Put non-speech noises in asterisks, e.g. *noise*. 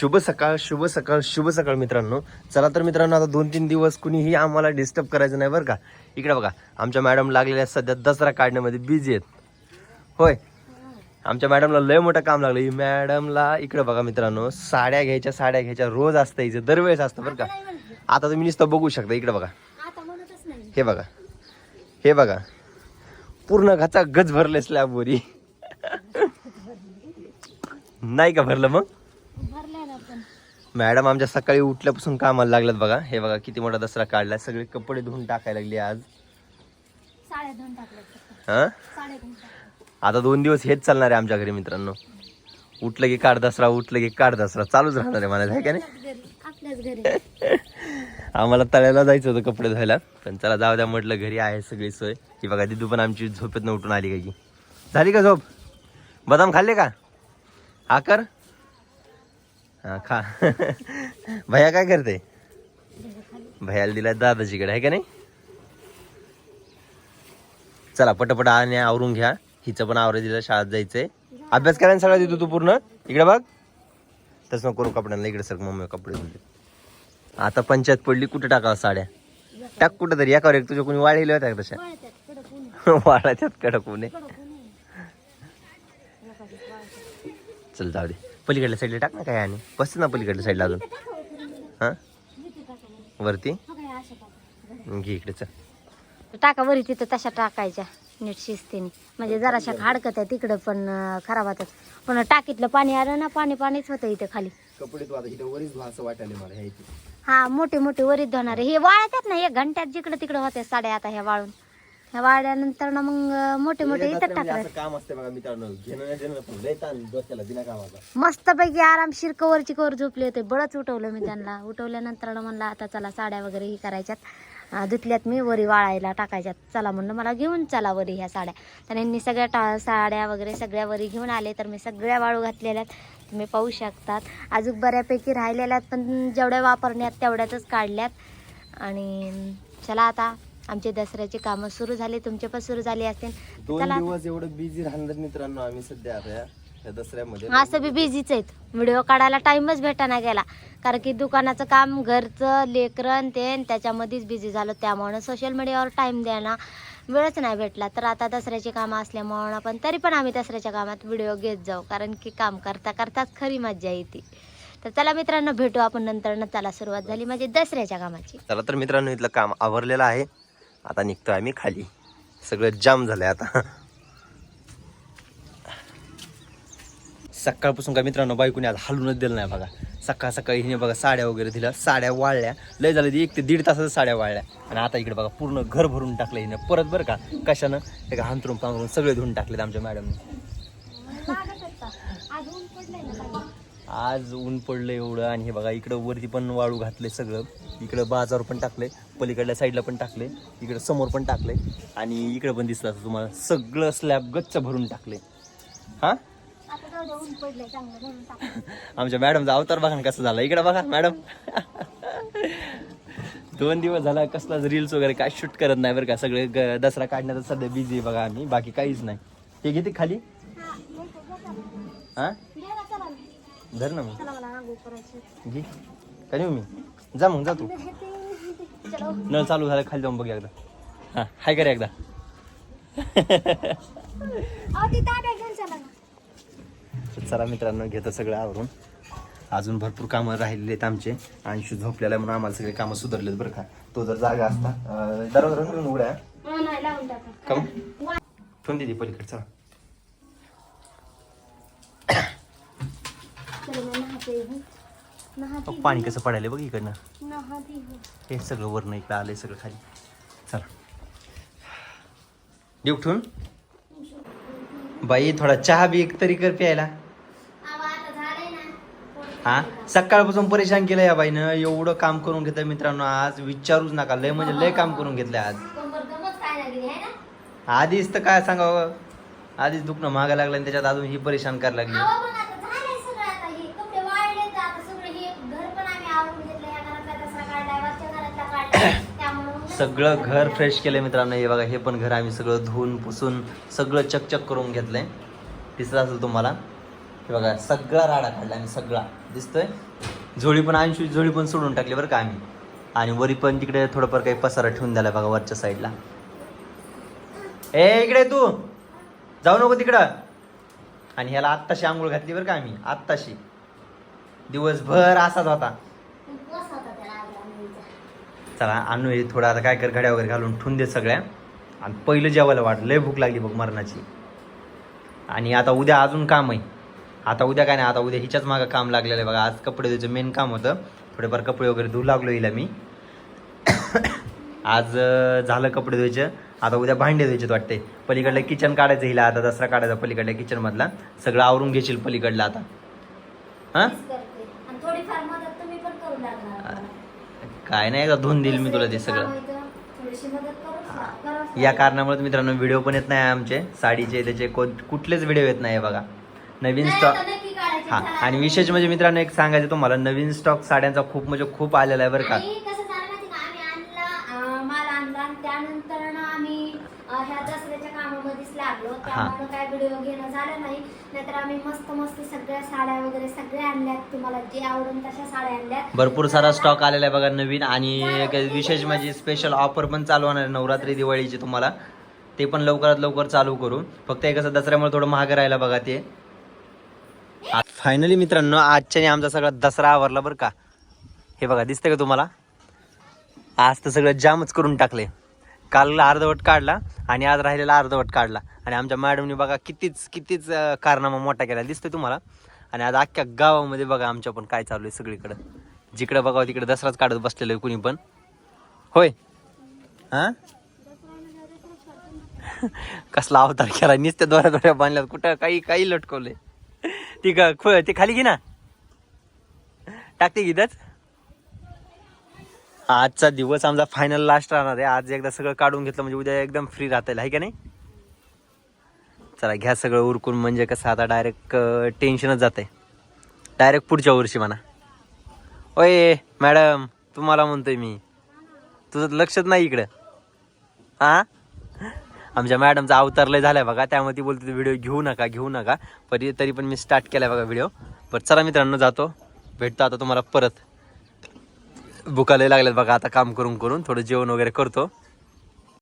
शुभ सकाळ शुभ सकाळ शुभ सकाळ मित्रांनो. चला तर मित्रांनो आता दोन तीन दिवस कुणीही आम्हाला डिस्टर्ब करायचं नाही बरं का? इकडे बघा आमच्या मॅडम लागलेल्या सध्या दसरा काढण्यामध्ये बिझी आहेत. होय. आमच्या मॅडमला लय मोठं काम लागलं. ही मॅडमला इकडे बघा मित्रांनो साड्या घ्यायच्या साड्या घ्यायच्या रोज असतं हिचं दरवेळेस असतं बरं का? आता तुम्ही नुसतं बघू शकता इकडे बघा. हे बघा. हे बघा. पूर्ण घाचा गज भरले स्लॅबवरी नाही का भरलं मग? मॅडम आमच्या सकाळी उठल्यापासून कामाला लागल्यात बघा. हे बघा किती मोठा दसरा काढलाय. सगळे कपडे धुवून टाकायला लागले आज. हा? आता दोन दिवस हेच चालणार आहे आमच्या घरी मित्रांनो. उठलं की काढ दसरा उठलं की काढ दसरा. चालूच राहणार आहे मला आहे का नाही? *laughs* आम्हाला तळ्याला जायचं होतं कपडे धुवायला. पण चला जाऊ द्या म्हटलं घरी आहे सगळी सोय. ही बघा दिदू पण आमची झोपेतनं उठून आली काय की. झाली का झोप? बदाम खाल्ले का? हा कर. हा खा. भैया काय करते? भैयाला दिला दादाजीकडे आहे का नाही? चला पटपट आणि आवरून घ्या. हिचं पण आवरे दिलं शाळेत जायचंय. अभ्यास करायला सगळं देतो तू पूर्ण. इकडे बघ. तसं नको करू कपड्यांना इकडे सर मम्मी कपडे धुले आता पंचायत पडली कुठे टाकावं साड्या? टाक कुठं तरी एकावर एक तुझ्या कोणी वाढलेल्या होत्या तशा? वाढायच्यात कडक उने चल जाऊ दे. पलीकडल्या साईडला टाक ना काय आणि. बस ना पलीकडल्या साईडला अजून. हा. वरती? काय, अशा टाका. घे इकडे चल. टाका वरी तिथं तशा टाकायच्या. नीट शिस्तीने. म्हणजे जराशा हाडकत आहे तिकडं पण अं, खराब होतात. पण टाकीतलं पाणी आलं ना पाणी पाणीच होतं इथे खाली. कपडे तू आता इथे वरीच धुवा असं वाटायला मला ह्या इथे. हा मोठे मोठे वरीत धुणारे हे वाळतात ना एक घंट्यात जिकडं तिकडं होते साड्या आता ह्या वाळून. ह्या वाळल्यानंतर ना मग मोठे मोठे इथं म्हणजे टाकतात असं काम असते बघा मित्रांनो. घेणं देणं पण लय ताण डोक्याला बिना कामाचा मस्तपैकी आरामशीर कवरची कवर झोपले होते. बळच उठवलं मी त्यांना. उठवल्यानंतर ना म्हणलं आता चला साड्या वगैरे ही करायच्यात. अं, धुतल्यात मी वरी वाळायला टाकायच्यात. चला म्हणलं मला घेऊन चला वरी ह्या साड्या. तर यांनी सगळ्या टा साड्या वगैरे सगळ्या वरी घेऊन आले. तर मी सगळ्या वाळू घातलेल्या आहेत. तुम्ही पाहू शकतात. अजून बऱ्यापैकी राहिलेल्या आहेत पण जेवढ्या वापरण्यात तेवढ्याच काढल्यात. आणि चला आता आमचे दसऱ्याची कामं सुरू झाली तुमचे पण सुरू झाली असतील. दोन चला दिवस एवढं बिझी राहणार मित्रांनो आम्ही सध्या आता या- या दसऱ्यामध्ये. असं बी बिझीच आहेत. व्हिडिओ काढायला टाइमच भेटाना गेला. कारण की दुकानाचं काम घरचं लेकरन ते न त्याच्यामध्येच बिझी झालं. त्यामुळं सोशल मीडियावर टाइम द्यायला वेळच नाही भेटला. तर आता दसऱ्याची कामं असल्यामुळं पण तरी पण आम्ही दसऱ्याच्या कामात व्हिडिओ घेत जाऊ. कारण की काम करता करताच खरी मज्जा येते. तर चला मित्रांनो भेटू आपण नंतर चला सुरुवात झाली म्हणजे दसऱ्याच्या कामाची. चला तर मित्रांनो इथलं काम आवरलेलं आहे. आता निघतो आम्ही खाली. सगळं जाम झालंय आता. सकाळपासून काय मित्रांनो बायकोने आज हलूनच दिलं नाही बघा. सकाळ सकाळी हिने बघा साड्या वगैरे दिल्या. साड्या वाळल्या. लय झालं एक ते दीड तासाच्या साड्या वाळल्या. आणि आता इकडे बघा पूर्ण घर भरून टाकलं हिने. परत बरं का कशानं? एका हांतरून पांघरून सगळे धुवून टाकलेत आमच्या मॅडमने. आज ऊन पडलं एवढं आणि हे बघा इकडं वरती पण वाळू घातले सगळं. इकडं बाजार पण टाकले पलीकडल्या साईडला पण टाकले इकडं समोर पण टाकले आणि इकडं पण दिसलं असं तुम्हाला. सगळं स्लॅब गच्च भरून टाकले. हा? आमच्या मॅडमचा अवतार बघा ना कसं झाला. इकडं बघा मॅडम. दोन दिवस झाला कसलाच रील्स वगैरे काय शूट करत नाही बरं का. सगळे दसरा काढण्यात सध्या बिझी आहे बघा आम्ही. बाकी काहीच नाही. हे घेते खाली? हा? धर ना मग. घे. का नेऊ मी जा मग जा तू. नळ चालू झाला खाली जाऊन बघ एकदा. हा हाय कर एकदा. चला मित्रांनो घेतं सगळं आवरून. अजून भरपूर कामं राहिलेली आहेत आमचे. अंशू झोपलेला म्हणून आम्हाला सगळे कामं सुधारलेत बरं का. तो जर जागा असता दरवाजा रंग उघड्या. का मग? ठेवून दे पलीकडे चला. *coughs* *coughs* अहो, पाणी कसं पडायला बघ इकडनं. हे. सगळं वरनं इकडं आलंय सगळं खाली. चला. देऊ ठेवून बाई थोडा चहा बी एक तरी कर प्यायला. हा? सकाळपासून परेशान केलं या बाईनं. एवढं काम करून घेतलं मित्रांनो आज. विचारूच नका. लय म्हणजे लय काम करून घेतलंय आज. आधीच तर काय सांगावं? आधीच दुखणं मागा लागलं आणि त्याच्यात अजून ही परेशान करायला लागली. सगळं घर फ्रेश केलं मित्रांनो. हे बघा हे पण घर आम्ही सगळं धुवून पुसून सगळं चकचक करून घेतलंय. दिसत असेल तुम्हाला? हे बघा सगळा राडा काढला आम्ही सगळा. दिसतोय? झोळी पण ऐंशी झोळी पण सोडून टाकली बरं का आम्ही. आणि वरी पण तिकडे थोडंफार काही पसारा ठेवून द्यायला बघा वरच्या साईडला ए इकडे तू. जाऊ नको तिकडं. आणि ह्याला आत्ताशी आंघोळ घातली बरं का आम्ही. आत्ताशी. दिवसभर असाच होता. चला आणू हे थोडं आता काय कर घड्या वगैरे घालून ठेवून दे सगळ्या. आणि पहिलं जेवायला वाट लय भूक लागली बघ मरणाची. आणि आता उद्या अजून काम आहे. आता उद्या काय नाही आता उद्या हिच्याच मागं काम लागलेलं आहे बघा. आज कपडे धुवायचं मेन काम होतं. थोडेफार कपडे वगैरे धुवू लागलो हिला मी. आज झालं कपडे धुवायचं. आता उद्या भांडे धुवायचे वाटते पलीकडलं किचन काढायचं हिला आता दसरा काढायचा पलीकडल्या किचनमधला सगळं आवरून घेशील पलीकडलं आता. हां थोडीफार मदत तुम्ही पण करू लागणार काय नाही आता धुवून देईल मी तुला ते सगळं. या कारणामुळे मित्रांनो व्हिडिओ पण येत नाही आमचे साडीचे त्याचे को- कुठलेच व्हिडिओ येत नाही बघा. नवीन स्टॉक हा आणि विशेष म्हणजे मित्रांनो एक सांगायचं तुम्हाला नवीन स्टॉक साड्यांचा खूप म्हणजे खूप आलेला आहे बरं का. कसं त्यामुळे काय व्हिडिओ घेणं झालं नाही. नाहीतर आम्ही मस्त मस्त सगळ्या साड्या वगैरे सगळ्या आणल्यात. तुम्हाला जे आवडून तशा साड्या आणल्यात. भरपूर सारा स्टॉक आलेला आहे बघा नवीन आणि एक विशेष म्हणजे स्पेशल ऑफर पण चालू होणार आहे नवरात्री दिवाळीची तुम्हाला. ते पण लवकरात लवकर चालू करू फक्त हे कसं दसऱ्यामुळे थोडं महाग राहिला बघा ते. फायनली मित्रांनो आजच्याने आमचा सगळा दसरा आवरला बरं का. हे बघा दिसतंय का तुम्हाला? आज तर सगळं जामच करून टाकले काल अर्धवट काढला आणि आज राहिलेला अर्धवट काढला. आणि आमच्या मॅडमने बघा कितीच कितीच कारनामा मोठा केला. दिसतोय तुम्हाला? आणि आज अख्ख्या गावामध्ये बघा आमच्या पण काय चालू आहे सगळीकडं. जिकडं बघावं तिकडे दसराच काढत बसलेलं आहे कुणी पण. होय? हा? *laughs* कसला अवतार केला. नुसत्या दोऱ्या दोऱ्या बांधल्यात. कुठं काही काही लटकवलंय. ती का ते खाली घे ना. टाकते गीतच आजचा दिवस आमचा फायनल लास्ट राहणार आहे. आज एकदा सगळं काढून घेतलं म्हणजे उद्या एकदम फ्री राहता येईल आहे का नाही? चला घ्या सगळं उरकून म्हणजे कसं आता डायरेक्ट टेन्शनच जात आहे डायरेक्ट पुढच्या वर्षी म्हणा. ओय मॅडम तुम्हाला म्हणतोय मी. तुझं लक्षच नाही इकडं. हां आमच्या मॅडमचा अवतार लय आहे बघा. त्यामुळे ती बोलते व्हिडिओ घेऊ नका घेऊ नका. पण तरी पण मी स्टार्ट केला बघा व्हिडिओ पण चला मित्रांनो जातो. भेटतो आता तुम्हाला परत. भुकाले लागल्यात बघा आता काम करून करून थोडं जेवण वगैरे करतो.